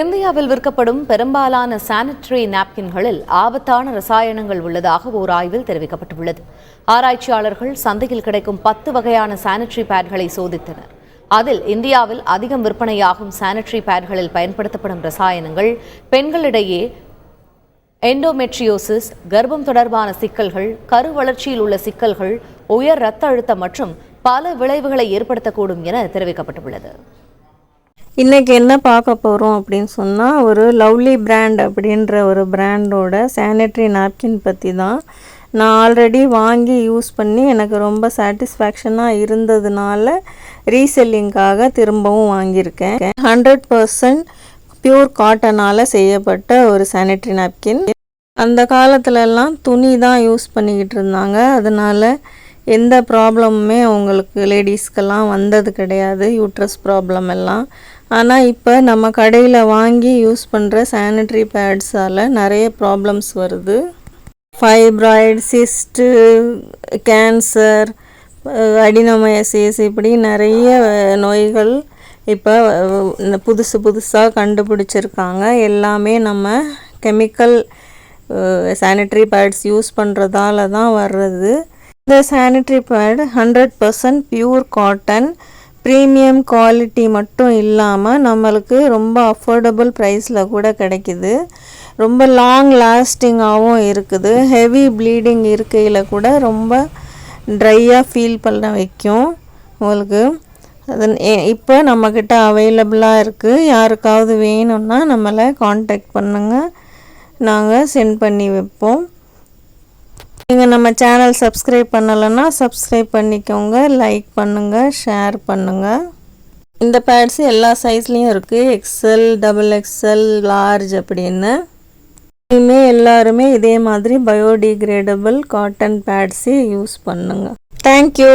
இந்தியாவில் விற்கப்படும் பெரும்பாலான சானிட்டரி நாப்கின்களில் ஆபத்தான ரசாயனங்கள் உள்ளதாக ஓர் ஆய்வில் தெரிவிக்கப்பட்டுள்ளது. ஆராய்ச்சியாளர்கள் சந்தையில் கிடைக்கும் பத்து வகையான சானிட்டரி பேட்களை சோதித்தனர். அதில் இந்தியாவில் அதிகம் விற்பனையாகும் சானிட்டரி பேட்களில் பயன்படுத்தப்படும் ரசாயனங்கள் பெண்களிடையே எண்டோமெட்ரியோசிஸ் கர்ப்பம் தொடர்பான சிக்கல்கள் கரு வளர்ச்சியில் உள்ள சிக்கல்கள் உயர் இரத்த அழுத்தம் மற்றும் பல விளைவுகளை ஏற்படுத்தக்கூடும் என தெரிவிக்கப்பட்டுள்ளது. இன்றைக்கி என்ன பார்க்க போகிறோம் அப்படின்னு சொன்னால் ஒரு லவ்லி பிராண்ட் அப்படின்ற ஒரு பிராண்டோட சானிட்ரி நாப்கின் பற்றி தான். நான் ஆல்ரெடி வாங்கி யூஸ் பண்ணி எனக்கு ரொம்ப சாட்டிஸ்ஃபேக்ஷனாக இருந்ததுனால ரீசெல்லிங்காக திரும்பவும் வாங்கியிருக்கேன். ஹண்ட்ரட் பர்சன்ட் பியூர் காட்டனால் செய்யப்பட்ட ஒரு சானிட்ரி நாப்கின் அந்த காலத்துலலாம் துணி தான் யூஸ் பண்ணிக்கிட்டு இருந்தாங்க. அதனால் எந்த ப்ராப்ளமுமே அவங்களுக்கு லேடிஸ்க்கெல்லாம் வந்தது கிடையாது. யூட்ரஸ் ப்ராப்ளம் எல்லாம். ஆனால் இப்போ நம்ம கடையில் வாங்கி யூஸ் பண்ணுற சானிட்டரி பேட்ஸால் நிறைய ப்ராப்ளம்ஸ் வருது. ஃபைப்ராய்டு சிஸ்ட்டு கேன்சர் அடினோமயசிஸ் இப்படி நிறைய நோய்கள் இப்போ புதுசு புதுசாக கண்டுபிடிச்சிருக்காங்க. எல்லாமே நம்ம கெமிக்கல் சானிட்ரி பேட்ஸ் யூஸ் பண்ணுறதால தான் வர்றது. இந்த sanitary pad hundred percent pure cotton premium quality மட்டும் இல்லாமல் நம்மளுக்கு ரொம்ப அஃபோர்டபுள் ப்ரைஸில் கூட கிடைக்குது. ரொம்ப லாங் லாஸ்டிங்காகவும் இருக்குது. ஹெவி ப்ளீடிங் இருக்கையில் கூட ரொம்ப ட்ரையாக ஃபீல் பண்ண வைக்கும் உங்களுக்கு. அது இப்போ நம்மக்கிட்ட அவைலபிளாக இருக்குது யாருக்காவது வேணும்னா நம்மளை காண்டாக்ட் பண்ணுங்கள் நாங்கள் சென்ட் பண்ணி வைப்போம். நீங்கள் நம்ம சேனல் சப்ஸ்கிரைப் பண்ணலைன்னா சப்ஸ்கிரைப் பண்ணிக்கோங்க லைக் பண்ணுங்கள் ஷேர் பண்ணுங்கள் இந்த பேட்ஸ் எல்லா சைஸ்லேயும் இருக்குது எக்ஸல் டபுள் எக்ஸல் லார்ஜ் அப்படின்னு. இனிமே எல்லாருமே இதே மாதிரி பயோடிகிரேடபிள் காட்டன் பேட்ஸே யூஸ் பண்ணுங்கள் தேங்க்யூ